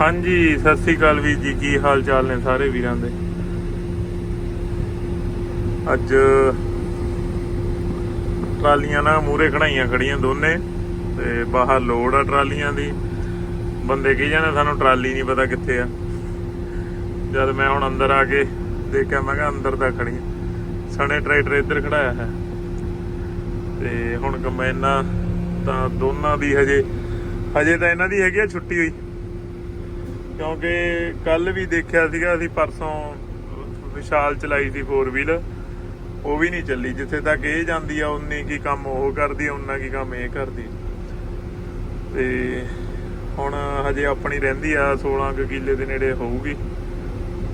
ਹਾਂਜੀ, ਸਤਿ ਸ੍ਰੀ ਅਕਾਲ ਵੀਰ ਜੀ, ਕੀ ਹਾਲ ਚਾਲ ਨੇ ਸਾਰੇ ਵੀਰਾਂ ਦੇ? ਅੱਜ ਟਰਾਲੀਆਂ ਨਾਲ ਮੂਰੇ ਖੜਾਈਆਂ ਖੜੀਆਂ ਦੋਨੇ, ਤੇ ਬਾਹਰ ਲੋਡ ਆ ਟਰਾਲੀਆਂ ਦੀ। ਬੰਦੇ ਕੀ ਜਾਂਦੇ ਸਾਨੂੰ ਟਰਾਲੀ ਨਹੀਂ ਪਤਾ ਕਿੱਥੇ ਆ। ਜਦ ਮੈਂ ਹੁਣ ਅੰਦਰ ਆ ਕੇ ਦੇਖਿਆ, ਮੈਂ ਕਿਹਾ ਅੰਦਰ ਤਾਂ ਖੜੀਆਂ। ਸਣੇ ਟਰੈਕਟਰ ਇੱਧਰ ਖੜਾਇਆ ਹੈ। ਤੇ ਹੁਣ ਕੰਬਾਈਨਾਂ ਤਾਂ ਦੋਨਾਂ ਦੀ ਹਜੇ ਹਜੇ ਤਾਂ ਇਹਨਾਂ ਦੀ ਹੈਗੀ ਆ, ਛੁੱਟੀ ਹੋਈ। ਕਿਉਂਕਿ ਕੱਲ ਵੀ ਦੇਖਿਆ ਸੀਗਾ, ਅਸੀਂ ਪਰਸੋਂ ਵਿਸ਼ਾਲ ਚਲਾਈ ਸੀ 4 ਵੀਲ ਉਹ ਵੀ ਨਹੀਂ ਚੱਲੀ, ਜਿੱਥੇ ਤੱਕ ਇਹ ਜਾਂਦੀ ਆ ਉਨੀ ਕੀ ਕੰਮ ਉਹ ਕਰਦੀ ਆ ਉਨਾ ਕੀ ਕੰਮ ਇਹ ਕਰਦੀ ਤੇ ਹੁਣ ਹਜੇ ਆਪਣੀ ਰਹਿੰਦੀ ਆ 16 ਕੁ ਕਿੱਲੇ ਦੇ ਨੇੜੇ ਹੋਊਗੀ।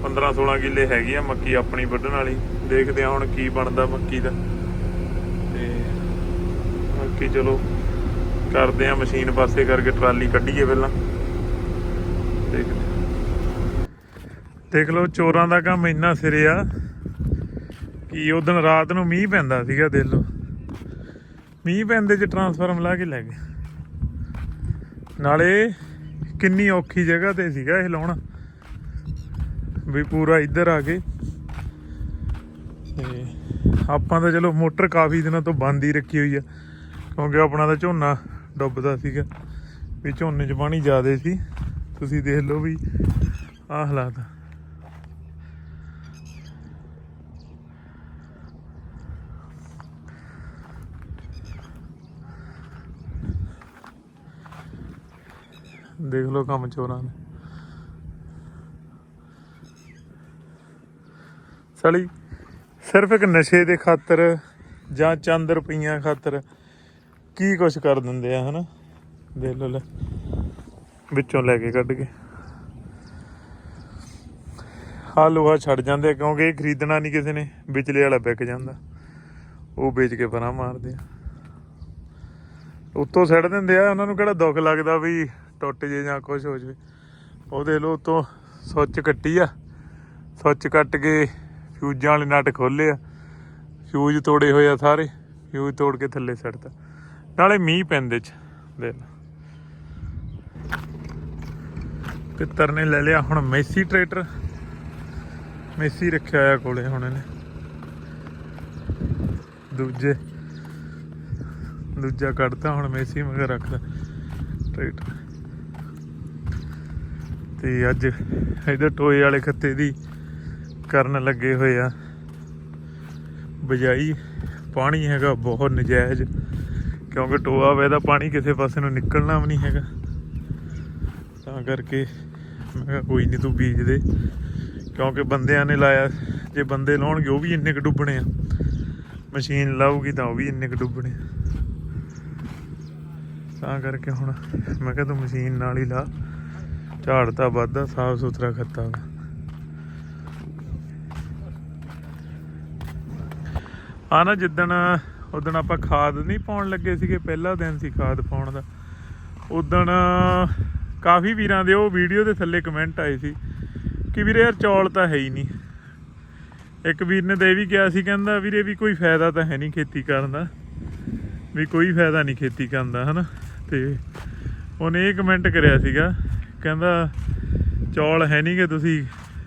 15 16 ਕਿੱਲੇ ਹੈਗੀ ਆ ਮੱਕੀ ਆਪਣੀ ਵੱਢਣ ਵਾਲੀ। ਦੇਖਦੇ ਆ ਹੁਣ ਕੀ ਬਣਦਾ ਮੱਕੀ ਦਾ। ਤੇ ਬਾਕੀ ਚਲੋ, ਕਰਦੇ ਆ ਮਸ਼ੀਨ ਪਾਸੇ ਕਰਕੇ ਟਰਾਲੀ ਕੱਢੀਏ ਪਹਿਲਾਂ ਦੇਖਦੇ ਹਾਂ। ਦੇਖ ਲਓ, ਚੋਰਾਂ ਦਾ ਕੰਮ ਇੰਨਾ ਸਿਰੇ ਆ ਕਿ ਉਹ ਦਿਨ ਰਾਤ ਨੂੰ ਮੀਂਹ ਪੈਂਦਾ ਸੀਗਾ, ਦੇਖ ਲਓ। ਮੀਂਹ ਪੈਂਦੇ ਚ ਟਰਾਂਸਫਾਰਮ ਲਾ ਕੇ ਲੈ ਗਏ। ਨਾਲੇ ਕਿੰਨੀ ਔਖੀ ਜਗ੍ਹਾ ਤੇ ਸੀਗਾ ਇਹ ਲਾਉਣਾ। ਵੀ ਪੂਰਾ ਇੱਧਰ ਆ ਕੇ। ਤੇ ਆਪਾਂ ਤਾਂ ਚਲੋ ਮੋਟਰ ਕਾਫੀ ਦਿਨਾਂ ਤੋਂ ਬੰਦ ਹੀ ਰੱਖੀ ਹੋਈ ਆ, ਕਿਉਂਕਿ ਆਪਣਾ ਤਾਂ ਝੋਨਾ ਡੁੱਬਦਾ ਸੀਗਾ। ਵੀ ਝੋਨੇ 'ਚ ਪਾਣੀ ਜ਼ਿਆਦਾ ਸੀ। ਤੁਸੀਂ ਦੇਖ ਲਓ ਵੀ ਆਹ ਹਾਲਾਤ। ਦੇਖ ਲਓ ਕੰਮ ਚੋਰਾਂ ਨੇ। ਸਲੀ, ਸਿਰਫ ਇੱਕ ਨਸ਼ੇ ਦੇ ਖਾਤਰ ਜਾਂ ਚੰਦ ਰੁਪਈਆਂ ਖਾਤਰ ਕੀ ਕੁਛ ਕਰ ਦਿੰਦੇ ਆ, ਹਨਾ? ਦੇਖ ਲਓ ਲੈ, ਵਿੱਚੋਂ ਲੈ ਕੇ ਕੱਢ ਕੇ। ਆਹ ਲੋਹਾ ਛੱਡ ਜਾਂਦੇ ਆ, ਕਿਉਂਕਿ ਇਹ ਖਰੀਦਣਾ ਨਹੀਂ ਕਿਸੇ ਨੇ, ਵਿਚਲੇ ਵਾਲਾ ਵਿਕ ਜਾਂਦਾ। ਉਹ ਵੇਚ ਕੇ ਪਰਾਂ ਮਾਰਦੇ ਆ। ਉੱਤੋਂ ਛੱਡ ਦਿੰਦੇ ਆ, ਉਹਨਾਂ ਨੂੰ ਕਿਹੜਾ ਦੁੱਖ ਲੱਗਦਾ ਵੀ ਟੁੱਟ ਜੇ ਜਾਂ ਕੁਝ ਹੋ ਜਵੇ। ਉਹ ਦੇ ਲੋ ਉੱਤੋਂ ਸੁੱਚ ਕੱਟੀ ਆ। ਸੁੱਚ ਕੱਟ ਕੇ ਫਿਊਜ਼ਾਂ ਵਾਲੇ ਨਟ ਖੋਲੇ ਆ। ਫਿਊਜ਼ ਤੋੜੇ ਹੋਏ ਆ ਸਾਰੇ। ਫਿਊਜ਼ ਤੋੜ ਕੇ ਥੱਲੇ ਸੱਟਤਾ ਨਾਲੇ ਮੀਂਹ ਪੈਂਦੇ ਚ, ਦੇਖ ਪਿੱਤਰ ਨੇ ਲੈ ਲਿਆ ਹੁਣ ਮੈਸੀ ਟਰੈਕਟਰ। ਮੈਸੀ ਰੱਖਿਆ ਹੋਇਆ ਕੋਲੇ ਹੁਣ ਇਹਨੇ। ਦੂਜੇ, ਦੂਜਾ ਕੱਢਤਾ ਹੁਣ ਮੈਸੀ ਮਗਰ ਰੱਖਦਾ ਟਰੈਕਟਰ। ਤੇ ਅੱਜ ਇਧਰ ਟੋਏ ਵਾਲੇ ਖੱਤੇ ਦੀ ਕਰਨ ਲੱਗੇ ਹੋਏ ਆ। ਬਜਾਈ ਪਾਣੀ ਹੈਗਾ ਬਹੁਤ ਨਜਾਇਜ਼, ਕਿਉਂਕਿ ਟੋਆ ਵੇ ਦਾ ਪਾਣੀ ਕਿਸੇ ਪਾਸੇ ਨੂੰ ਨਿਕਲਣਾ ਵੀ ਨਹੀਂ ਹੈਗਾ। ਤਾਂ ਕਰਕੇ ਮੈਂ ਕਿਹਾ ਕੋਈ ਨਹੀਂ ਤੂੰ ਬੀਜ ਦੇ, ਕਿਉਂਕਿ ਬੰਦਿਆਂ ਨੇ ਲਾਇਆ, ਜੇ ਬੰਦੇ ਲਾਉਣਗੇ ਉਹ ਵੀ ਇੰਨੇ ਕੁ ਡੁੱਬਣੇ ਆ। ਮਸ਼ੀਨ ਲਾਊਗੀ ਤਾਂ ਉਹ ਵੀ ਇੰਨੇ ਕੁ ਡੁੱਬਣੇ ਆ। ਤਾਂ ਕਰਕੇ ਹੁਣ ਮੈਂ ਕਿਹਾ ਤੂੰ ਮਸ਼ੀਨ ਨਾਲ ਹੀ ਲਾ। ਝਾੜ ਤਾਂ ਵੱਧਦਾ, ਸਾਫ਼ ਸੁਥਰਾ ਖੱਤਾ ਆ ਨਾ ਜਿੱਦਣ, ਉਦਣ ਆਪਾਂ ਖਾਦ ਨਹੀਂ ਪਾਉਣ ਲੱਗੇ ਸੀਗੇ, ਪਹਿਲਾ ਦਿਨ ਸੀ ਖਾਦ ਪਾਉਣ ਦਾ। ਉਦੋਂ ਕਾਫੀ ਵੀਰਾਂ ਦੇ ਉਹ ਵੀਡੀਓ ਦੇ ਥੱਲੇ ਕਮੈਂਟ ਆਏ ਸੀ ਕਿ ਵੀਰੇ ਯਾਰ ਚੌਲ ਤਾਂ ਹੈ ਹੀ ਨਹੀਂ। ਇੱਕ ਵੀਰ ਨੇ ਤਾਂ ਇਹ ਵੀ ਕਿਹਾ ਸੀ, ਕਹਿੰਦਾ ਵੀਰੇ ਵੀ ਕੋਈ ਫਾਇਦਾ ਤਾਂ ਹੈ ਨਹੀਂ ਖੇਤੀ ਕਰਨ ਦਾ। ਵੀ ਕੋਈ ਫਾਇਦਾ ਨਹੀਂ ਖੇਤੀ ਕਰਨ ਦਾ, ਹਨਾ? ਤੇ ਉਹਨੇ ਇਹ ਕਮੈਂਟ ਕਰਿਆ ਸੀਗਾ ਕਹਿੰਦਾ, ਚੌਲ ਹੈ ਨਹੀਂ ਕਿ ਤੁਸੀਂ,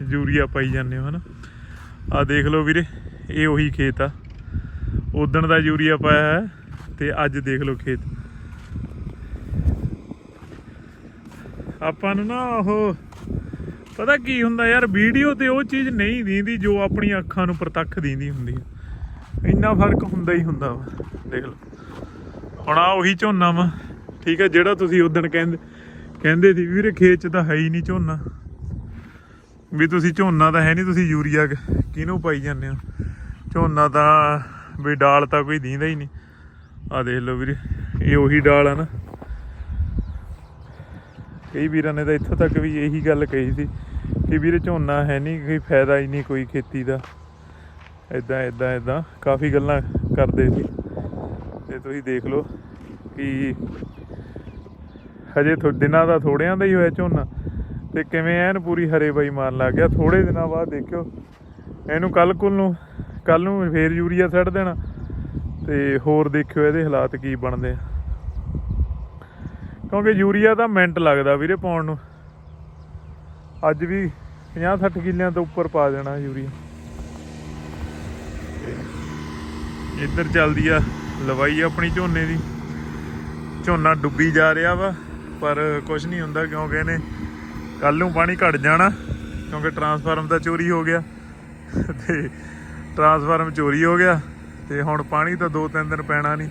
ਯੂਰੀਆ ਪਾਈ ਜਾਂਦੇ ਹੋ, ਹਨਾ? ਆ ਦੇਖ ਲਓ ਵੀਰੇ, ਇਹ ਉਹੀ ਖੇਤ ਆ। ਉਦਣ ਦਾ ਯੂਰੀਆ ਪਾਇਆ ਹੈ ਤੇ ਅੱਜ ਦੇਖ ਲਓ ਖੇਤ। ਆਪਾਂ ਨੂੰ ਨਾ ਉਹ, ਪਤਾ ਕੀ ਹੁੰਦਾ ਯਾਰ, ਵੀਡੀਓ ਤੇ ਉਹ ਚੀਜ਼ ਨਹੀਂ ਦੀਂਦੀ ਜੋ ਆਪਣੀਆਂ ਅੱਖਾਂ ਨੂੰ ਪ੍ਰਤੱਖ ਦੀਂਦੀ ਹੁੰਦੀ ਹੈ ਇੰਨਾ ਫ਼ਰਕ ਹੁੰਦਾ ਹੀ ਹੁੰਦਾ ਵਾ, ਦੇਖ ਲਓ। ਹੁਣ ਆ ਉਹੀ ਝੋਨਾ ਵਾ, ਠੀਕ ਹੈ ਜਿਹੜਾ ਤੁਸੀਂ ਉਦਣ ਕਹਿੰਦੇ ਕਹਿੰਦੇ ਸੀ ਵੀਰੇ ਖੇਤ 'ਚ ਤਾਂ ਹੈ ਹੀ ਨਹੀਂ ਝੋਨਾ। ਵੀ ਤੁਸੀਂ ਝੋਨਾ ਤਾਂ ਹੈ ਨਹੀਂ, ਤੁਸੀਂ ਯੂਰੀਆ ਕਿਹਨੂੰ ਪਾਈ ਜਾਂਦੇ ਹੋ? ਝੋਨਾ ਤਾਂ ਵੀ ਡਾਲ ਤਾਂ ਕੋਈ ਦੀਂਦਾ ਹੀ ਨਹੀਂ। ਆ ਦੇਖ ਲਓ ਵੀਰੇ, ਇਹ ਉਹੀ ਡਾਲ ਆ ਨਾ। ਕਈ ਵੀਰਾਂ ਨੇ ਤਾਂ ਇੱਥੋਂ ਤੱਕ ਵੀ ਇਹੀ ਗੱਲ ਕਹੀ ਸੀ ਕਿ ਵੀਰੇ ਝੋਨਾ ਹੈ ਨਹੀਂ, ਕੋਈ ਫਾਇਦਾ ਹੀ ਨਹੀਂ ਕੋਈ ਖੇਤੀ ਦਾ। ਇਦਾਂ ਇਦਾਂ ਇਦਾਂ ਕਾਫੀ ਗੱਲਾਂ ਕਰਦੇ ਸੀ। ਤੇ ਤੁਸੀਂ ਦੇਖ ਲਓ ਕਿ ਹਜੇ ਥੋ ਦਿਨਾਂ ਦਾ ਥੋੜਿਆਂ ਦਾ ਹੀ ਹੋਇਆ ਝੋਨਾ। ਤੇ ਕਿਵੇਂ ਐਨ ਪੂਰੀ ਹਰੇ ਬਾਈ ਮਾਰਨ ਲੱਗ ਗਿਆ। ਥੋੜੇ ਦਿਨਾਂ ਬਾਅਦ ਦੇਖਿਓ। ਇਹਨੂੰ ਕੱਲ ਕੁਲ ਨੂੰ ਕੱਲ ਨੂੰ ਫੇਰ ਯੂਰੀਆ ਛੱਡ ਦੇਣਾ। ਤੇ ਹੋਰ ਦੇਖਿਓ ਇਹਦੇ ਹਾਲਾਤ ਕੀ ਬਣਦੇ ਆ। ਕਿਉਂਕਿ ਯੂਰੀਆ ਤਾਂ ਮਿੰਟ ਲੱਗਦਾ ਵੀਰੇ ਪਾਉਣ ਨੂੰ। ਅੱਜ ਵੀ 50 60 ਕਿੱਲਿਆਂ ਤੋਂ ਉੱਪਰ ਪਾ ਦੇਣਾ ਯੂਰੀਆ। ਇੱਧਰ ਚੱਲਦੀ ਆ ਲਵਾਈ ਆਪਣੀ ਝੋਨੇ ਦੀ। ਝੋਨਾ ਡੁੱਬੀ ਜਾ ਰਿਹਾ ਵਾ। ਪਰ ਕੁਝ ਨਹੀਂ ਹੁੰਦਾ ਕਿਉਂਕਿ ਇਹਨੇ ਕੱਲ ਨੂੰ ਪਾਣੀ ਘਟ ਜਾਣਾ, ਕਿਉਂਕਿ ਟਰਾਂਸਫਾਰਮ ਤਾਂ ਚੋਰੀ ਹੋ ਗਿਆ। ਤੇ ਟਰਾਂਸਫਾਰਮ ਚੋਰੀ ਹੋ ਗਿਆ ਤੇ ਹੁਣ ਪਾਣੀ ਤਾਂ 2-3 ਦਿਨ ਪੈਣਾ ਨਹੀਂ।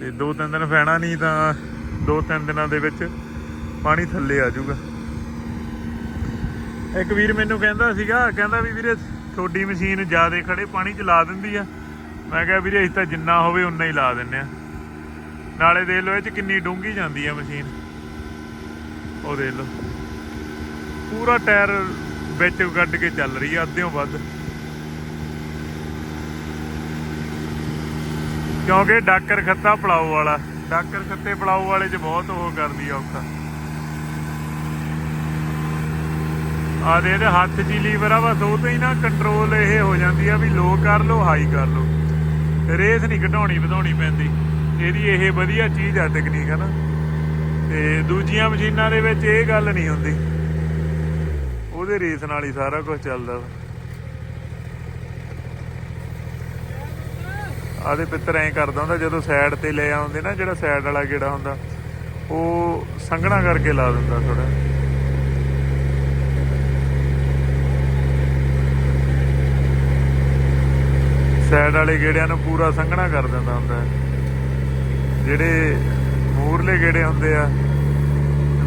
ਤੇ 2-3 ਦਿਨ ਪੈਣਾ ਨਹੀਂ ਤਾਂ 2-3 ਦਿਨਾਂ ਦੇ ਵਿੱਚ ਪਾਣੀ ਥੱਲੇ ਆ ਜਾਊਗਾ। ਇੱਕ ਵੀਰ ਮੈਨੂੰ ਕਹਿੰਦਾ ਸੀਗਾ, ਕਹਿੰਦਾ ਵੀ ਵੀਰੇ ਤੁਹਾਡੀ ਮਸ਼ੀਨ ਜ਼ਿਆਦਾ ਖੜੇ ਪਾਣੀ ਚ ਲਾ ਦਿੰਦੀ ਆ। ਮੈਂ ਕਿਹਾ ਵੀਰੇ ਅਸੀਂ ਤਾਂ ਜਿੰਨਾ ਹੋਵੇ ਉਨਾ ਹੀ ਲਾ ਦਿੰਨੇ ਆ। ਨਾਲੇ ਦੇਖ ਲਓ ਇਹ ਚ ਕਿੰਨੀ ਡੂੰਘੀ ਜਾਂਦੀ ਆ ਮਸ਼ੀਨ। ਉਹ ਦੇਖ ਲਓ। ਪੂਰਾ ਟਾਇਰ ਵਿੱਚ ਗੱਡ ਕੇ ਚੱਲ ਰਹੀ ਆ, ਅੱਧਿਓਂ ਵੱਧ। ਕਿਉਂਕਿ ਡਾਕਰ ਖੱਤਾ ਪਲਾਉ ਵਾਲਾ, ਡਾਕਰ ਖੱਤੇ ਪਲਾਉ ਵਾਲੇ ਚ ਬਹੁਤ ਉਹ ਕਰਦੀ ਆ ਔਖਾ। ਆ ਦੇ ਇਹਦੇ ਹੱਥ 'ਚ ਲੀਵਰ ਆ, ਬਸ ਉਹ ਤੋਂ ਹੀ ਨਾ ਕੰਟਰੋਲ ਇਹ ਹੋ ਜਾਂਦੀ ਆ ਵੀ ਲੋ ਕਰ ਲੋ ਹਾਈ ਕਰ ਲੋ ਰੇਸ ਨਹੀਂ ਘਟਾਉਣੀ ਵਧਾਉਣੀ ਪੈਂਦੀ। ਇਹਦੀ ਇਹ ਵਧੀਆ ਚੀਜ਼ ਆ ਟੈਕਨੀਕ ਹੈ ਨਾ ਤੇ ਦੂਜੀਆਂ ਮਸ਼ੀਨਾਂ ਦੇ ਵਿੱਚ ਇਹ ਗੱਲ ਨਹੀਂ ਹੁੰਦੀ। ਉਹਦੇ ਰੇਸ ਨਾਲ ਹੀ ਸਾਰਾ ਕੁਝ ਚੱਲਦਾ ਆਦੇ ਪਿੱਤਰ ਐਂ ਕਰਦਾ ਹੁੰਦਾ, ਜਦੋਂ ਸਾਈਡ ਤੇ ਲੈ ਆਉਂਦੇ ਨਾ, ਜਿਹੜਾ ਸਾਈਡ ਵਾਲਾ ਗੇੜਾ ਹੁੰਦਾ, ਉਹ ਸੰਘਣਾ ਕਰਕੇ ਲਾ ਦਿੰਦਾ ਥੋੜਾ ਸਾਈਡ ਵਾਲੇ ਗੇੜਿਆਂ ਨੂੰ ਪੂਰਾ ਸੰਘਣਾ ਕਰ ਦਿੰਦਾ ਹੁੰਦਾ। ਹੈ। ਜਿਹੜੇ ਮੂਰਲੇ ਗੇੜੇ ਹੁੰਦੇ ਆ,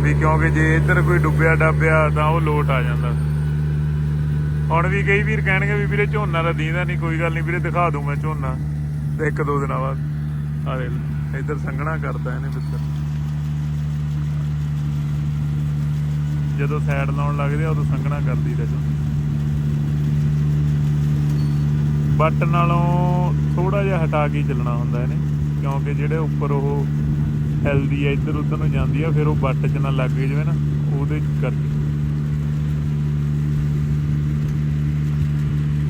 ਵੀ ਕਿਉਂਕਿ ਜੇ ਇੱਧਰ ਕੋਈ ਡੁੱਬਿਆ, ਡੱਬਿਆ ਤਾਂ ਉਹ ਲੋਟ ਆ ਜਾਂਦਾ। ਹੁਣ ਵੀ ਕਈ ਵੀਰ ਕਹਿਣਗੇ ਵੀ ਵੀਰੇ ਝੋਨਾ ਦਾ ਦੀਂਦਾ ਨਹੀਂ ਕੋਈ ਗੱਲ ਨਹੀਂ ਵੀਰੇ ਦਿਖਾ ਦੂੰ ਮੈਂ ਝੋਨਾ, ਤੇ ਇੱਕ ਦੋ ਦਿਨਾਂ ਬਾਅਦ। ਆ ਦੇ ਇੱਧਰ ਸੰਘਣਾ ਕਰਦਾ ਇਹਨੇ ਪਿੱਤਰ ਜਦੋਂ ਸਾਈਡ ਲਾਉਣ ਲੱਗਦੇ ਆ, ਉਦੋਂ ਸੰਘਣਾ ਕਰਦੀ ਰਹਿ ਝੋਨਾ ਬੱਟ ਨਾਲੋਂ ਥੋੜਾ ਜਿਹਾ ਹਟਾ ਕੇ ਚੱਲਣਾ ਹੁੰਦਾ ਇਹਨੇ। ਕਿਉਂਕਿ ਜਿਹੜੇ ਉੱਪਰ ਉਹ ਹਿਲਦੀ ਆ, ਇੱਧਰ ਉੱਧਰ ਨੂੰ ਜਾਂਦੀ ਆ, ਫਿਰ ਉਹ ਬੱਟ 'ਚ ਨਾ ਲੱਗ ਜਾਵੇ ਨਾ, ਉਹਦੇ ਕਰਕੇ।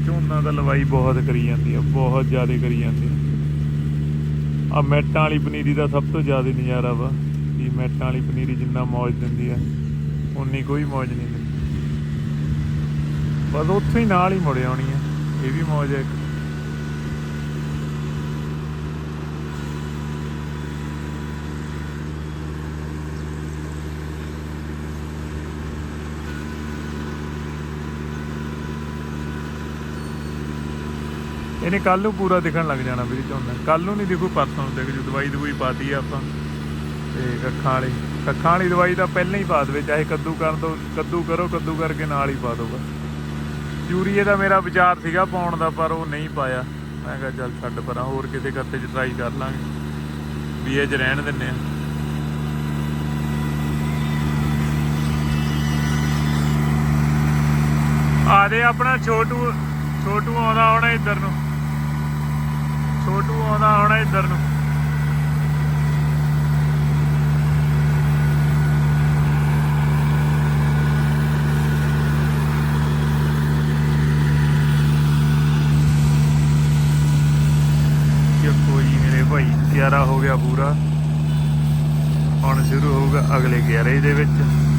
ਝੋਨਾ ਦਾ ਲਵਾਈ ਬਹੁਤ ਕਰੀ ਜਾਂਦੀ ਆ, ਬਹੁਤ ਜ਼ਿਆਦਾ ਕਰੀ ਜਾਂਦੀ ਆ। ਆ ਮੈਟਾਂ ਵਾਲੀ ਪਨੀਰੀ ਦਾ ਸਭ ਤੋਂ ਜ਼ਿਆਦਾ ਨਜ਼ਾਰਾ ਵਾ ਕਿ ਮੈਟਾਂ ਵਾਲੀ ਪਨੀਰੀ ਜਿੰਨਾ ਮੌਜ ਦਿੰਦੀ ਆ, ਉਨੀ ਕੋਈ ਮੌਜ ਨਹੀਂ ਦਿੰਦੀ। ਬਸ ਉੱਥੇ ਹੀ ਨਾਲ ਹੀ ਮੁੜ ਆਉਣੀ ਆ, ਇਹ ਵੀ ਮੌਜ ਹੈ ਇੱਕ। ਇਹਨੇ ਕੱਲ ਨੂੰ ਪੂਰਾ ਦਿਖਣ ਲੱਗ ਜਾਣਾ ਵੀਰੇ ਝੋਨਾ ਕੱਲ ਨੂੰ ਨਹੀਂ ਦੇਖੋ, ਪਰਸੋਂ ਨੂੰ ਦੇਖ ਜੋ ਦਵਾਈ ਦਵਾਈ ਪਾਤੀ ਆ ਆਪਾਂ। ਤੇ ਕੱਖਾਂ ਵਾਲੀ ਕੱਖਾਂ ਵਾਲੀ ਦਵਾਈ ਤਾਂ ਪਹਿਲਾਂ ਹੀ ਪਾ ਦੇਵੇ, ਚਾਹੇ ਕੱਦੂ ਕਰਨ ਤੋਂ, ਕੱਦੂ ਕਰੋ, ਕੱਦੂ ਕਰਕੇ ਨਾਲ ਹੀ ਪਾ ਦੋ ਬਸ। ਯੂਰੀਏ ਦਾ ਮੇਰਾ ਵਿਚਾਰ ਸੀਗਾ ਪਾਉਣ ਦਾ, ਪਰ ਉਹ ਨਹੀਂ ਪਾਇਆ। ਮੈਂ ਕਿਹਾ ਚੱਲ ਛੱਡ ਪਰਾਂ, ਹੋਰ ਕਿਤੇ ਕਰਤੇ ਚ ਟਰਾਈ ਕਰ ਲਾਂਗੇ। ਵੀ ਇਹ ਚ ਰਹਿਣ ਦਿੰਨੇ ਆ। ਆ ਆਪਣਾ ਛੋਟੂ ਛੋਟੂ ਆਉਂਦਾ ਹੋਣਾ ਇੱਧਰ ਨੂੰ। ਛੋਟੂ ਆਉਂਦਾ ਹੋਣਾ ਇੱਧਰ ਨੂੰ। ਮੇਰੇ ਭਾਈ 11 ਹੋ ਗਿਆ ਪੂਰਾ। ਹੁਣ ਸ਼ੁਰੂ ਹੋਊਗਾ ਅਗਲੇ 11 ਦੇ ਵਿੱਚ।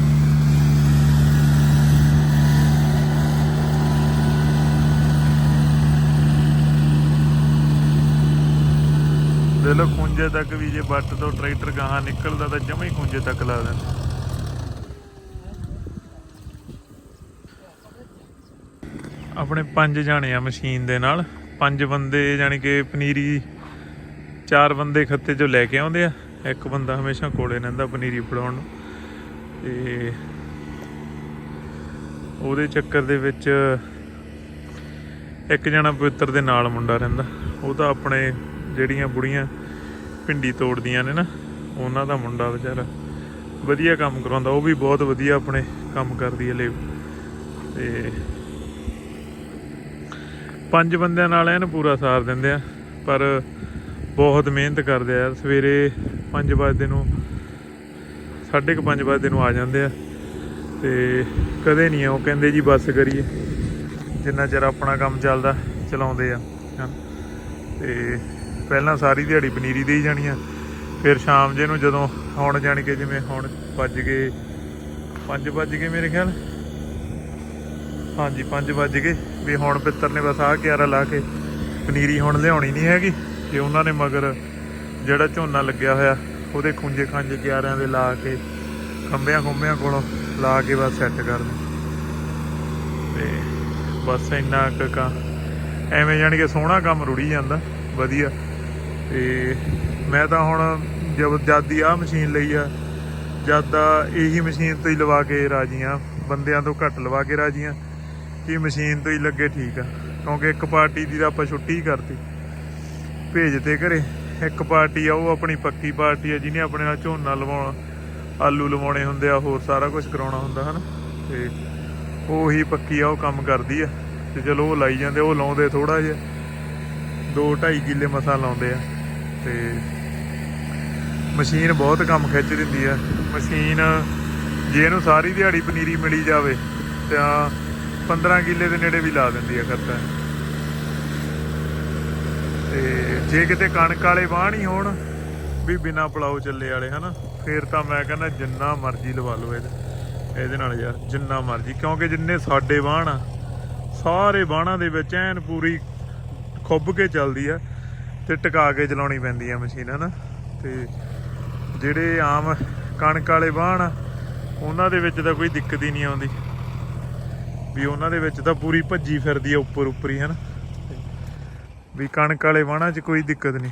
ਦੇ ਲੋ ਖੁੰਝੇ ਤੱਕ ਵੀ ਜੇ ਬੱਟ ਤੋਂ ਟਰੈਕਟਰ ਗਾਹਾਂ ਨਿਕਲਦਾ ਤਾਂ ਜਮਾ ਹੀ ਖੁੰਝੇ ਤੱਕ ਲਾ ਦਿੰਦੇ ਆਪਣੇ ਪੰਜ ਜਾਣੇ ਆ ਮਸ਼ੀਨ ਦੇ ਨਾਲ। ਪੰਜ ਬੰਦੇ ਯਾਨੀ ਕਿ ਪਨੀਰੀ, ਚਾਰ ਬੰਦੇ ਖੱਤੇ ਚੋਂ ਲੈ ਕੇ ਆਉਂਦੇ ਆ। ਇੱਕ ਬੰਦਾ ਹਮੇਸ਼ਾ ਕੋਲੇ ਰਹਿੰਦਾ ਪਨੀਰੀ ਫੜਾਉਣ ਨੂੰ। ਤੇ ਉਹਦੇ ਚੱਕਰ ਦੇ ਵਿੱਚ ਇੱਕ ਜਣਾ ਪਵਿੱਤਰ ਦੇ ਨਾਲ ਮੁੰਡਾ ਰਹਿੰਦਾ। ਉਹ ਤਾਂ ਆਪਣੇ ਜਿਹੜੀਆਂ ਬੁੜੀਆਂ ਭਿੰਡੀ ਤੋੜਦੀਆਂ ਨੇ ਨਾ, ਉਹਨਾਂ ਦਾ ਮੁੰਡਾ ਵਿਚਾਰਾ ਵਧੀਆ ਕੰਮ ਕਰਾਉਂਦਾ, ਉਹ ਵੀ ਬਹੁਤ ਵਧੀਆ ਆਪਣੇ ਕੰਮ ਕਰਦੀ ਹੈ ਲੇਬ ਤੇ ਪੰਜ ਬੰਦਿਆਂ ਨਾਲ ਇਹਨੂੰ ਪੂਰਾ ਸਾਰ ਦਿੰਦੇ ਆ, ਪਰ ਬਹੁਤ ਮਿਹਨਤ ਕਰਦੇ ਆ। ਸਵੇਰੇ 5 ਵਜੇ ਨੂੰ 5:30 ਵਜੇ ਨੂੰ ਆ ਜਾਂਦੇ ਆ। ਤੇ ਕਦੇ ਨਹੀਂ ਉਹ ਕਹਿੰਦੇ ਜੀ ਬੱਸ ਕਰੀਏ। ਜਿੰਨਾ ਚਿਰ ਆਪਣਾ ਕੰਮ ਚੱਲਦਾ, ਚਲਾਉਂਦੇ ਆ। ਤੇ ਪਹਿਲਾਂ ਸਾਰੀ ਦਿਹਾੜੀ ਪਨੀਰੀ ਦੇਈ ਜਾਣੀ ਆ। ਫਿਰ ਸ਼ਾਮ ਜੇ ਨੂੰ ਜਦੋਂ ਹੁਣ ਜਾਣੀ ਕਿ ਜਿਵੇਂ ਹੁਣ ਵੱਜ ਗਏ 5 ਵੱਜ ਗਏ ਮੇਰੇ ਖਿਆਲ। ਹਾਂਜੀ 5 ਵੱਜ ਗਏ। ਵੀ ਹੁਣ ਪਿੱਤਰ ਨੇ ਬਸ ਆਹ ਕਿਆਰਾ ਲਾ ਕੇ ਪਨੀਰੀ ਹੁਣ ਲਿਆਉਣੀ ਨਹੀਂ ਹੈਗੀ। ਤੇ ਉਹਨਾਂ ਨੇ ਮਗਰ ਜਿਹੜਾ ਝੋਨਾ ਲੱਗਿਆ ਹੋਇਆ, ਉਹਦੇ ਖੁੰਝੇ ਖਾਂਜੇ ਕਿਆਰਿਆਂ ਦੇ ਲਾ ਕੇ, ਖੰਭਿਆਂ ਖੁੰਬਿਆਂ ਕੋਲੋਂ ਲਾ ਕੇ ਬਸ ਸੈੱਟ ਕਰ ਦੇ ਤੇ ਬਸ ਇੰਨਾ ਕੁ ਕਾ ਐਵੇਂ ਜਾਣੀ ਕਿ ਸੋਹਣਾ ਕੰਮ ਰੁੜੀ ਜਾਂਦਾ। ਵਧੀਆ। ਤੇ ਮੈਂ ਤਾਂ ਹੁਣ ਜਦ ਜਦ ਦੀ ਆਹ ਮਸ਼ੀਨ ਲਈ ਆ, ਜਦ ਦਾ ਇਹੀ ਮਸ਼ੀਨ ਤੋਂ ਹੀ ਲਵਾ ਕੇ ਰਾਜੀ ਆ, ਬੰਦਿਆਂ ਤੋਂ ਘੱਟ ਲਵਾ ਕੇ ਰਾਜੀ ਆ ਕਿ ਮਸ਼ੀਨ ਤੋਂ ਹੀ ਲੱਗੇ ਠੀਕ ਆ। ਕਿਉਂਕਿ ਇੱਕ ਪਾਰਟੀ ਦੀ ਤਾਂ ਆਪਾਂ ਛੁੱਟੀ ਹੀ ਕਰਤੀ। ਭੇਜਤੇ ਘਰੇ। ਇੱਕ ਪਾਰਟੀ ਆ, ਉਹ ਆਪਣੀ ਪੱਕੀ ਪਾਰਟੀ ਆ, ਜਿਹਨੇ ਆਪਣੇ ਨਾਲ ਝੋਨਾ ਲਵਾਉਣਾ, ਆਲੂ ਲਵਾਉਣੇ ਹੁੰਦੇ ਆ, ਹੋਰ ਸਾਰਾ ਕੁਝ ਕਰਾਉਣਾ ਹੁੰਦਾ, ਹਨ? ਤੇ ਉਹੀ ਪੱਕੀ ਆ, ਉਹ ਕੰਮ ਕਰਦੀ ਆ। ਤੇ ਚਲੋ ਉਹ ਲਾਈ ਜਾਂਦੇ, ਉਹ ਲਾਉਂਦੇ ਥੋੜਾ ਜਿਹਾ। 2 2.5 ਕਿੱਲੇ ਮਸਾ ਲਾਉਂਦੇ ਆ। ਤੇ ਮਸ਼ੀਨ ਬਹੁਤ ਕੰਮ ਖਿੱਚ ਦਿੰਦੀ ਆ। ਮਸ਼ੀਨ ਜੇ ਇਹਨੂੰ ਸਾਰੀ ਦਿਹਾੜੀ ਪਨੀਰੀ ਮਿਲੀ ਜਾਵੇ, ਤਾਂ 15 ਕਿੱਲੇ ਦੇ ਨੇੜੇ ਵੀ ਲਾ ਦਿੰਦੀ ਆ ਖੱਤਾ ਤੇ ਜੇ ਕਿਤੇ ਕਣਕ ਵਾਲੇ ਵਾਹ ਨਹੀਂ ਹੋਣ, ਵੀ ਬਿਨਾ ਪਲਾਉ ਚੱਲੇ ਵਾਲੇ, ਹਨਾ, ਫੇਰ ਤਾਂ ਮੈਂ ਕਹਿੰਦਾ ਜਿੰਨਾ ਮਰਜ਼ੀ ਲਵਾ ਲਓ ਇਹਦੇ ਇਹਦੇ ਨਾਲ ਯਾਰ, ਜਿੰਨਾ ਮਰਜ਼ੀ, ਕਿਉਂਕਿ ਜਿੰਨੇ ਸਾਡੇ ਵਾਹਣ ਆ, ਸਾਰੇ ਵਾਹਣਾਂ ਦੇ ਵਿੱਚ ਐਨ ਪੂਰੀ ਖੁੱਬ ਕੇ ਚੱਲਦੀ ਆ। ਤੇ ਟਿਕਾ ਕੇ ਚਲਾਉਣੀ ਪੈਂਦੀ ਆ ਮਸ਼ੀਨ, ਹਨਾ? ਤੇ ਜਿਹੜੇ ਆਮ ਕਣਕ ਵਾਲੇ ਵਾਹਣ ਆ, ਉਹਨਾਂ ਦੇ ਵਿੱਚ ਤਾਂ ਕੋਈ ਦਿੱਕਤ ਹੀ ਨਹੀਂ ਆਉਂਦੀ। ਵੀ ਉਹਨਾਂ ਦੇ ਵਿੱਚ ਤਾਂ ਪੂਰੀ ਭੱਜੀ ਫਿਰਦੀ ਆ ਉੱਪਰ ਉੱਪਰ ਹੀ, ਹਨਾ? ਵੀ ਕਣਕ ਵਾਲੇ ਵਾਹਣਾਂ 'ਚ ਕੋਈ ਦਿੱਕਤ ਨਹੀਂ।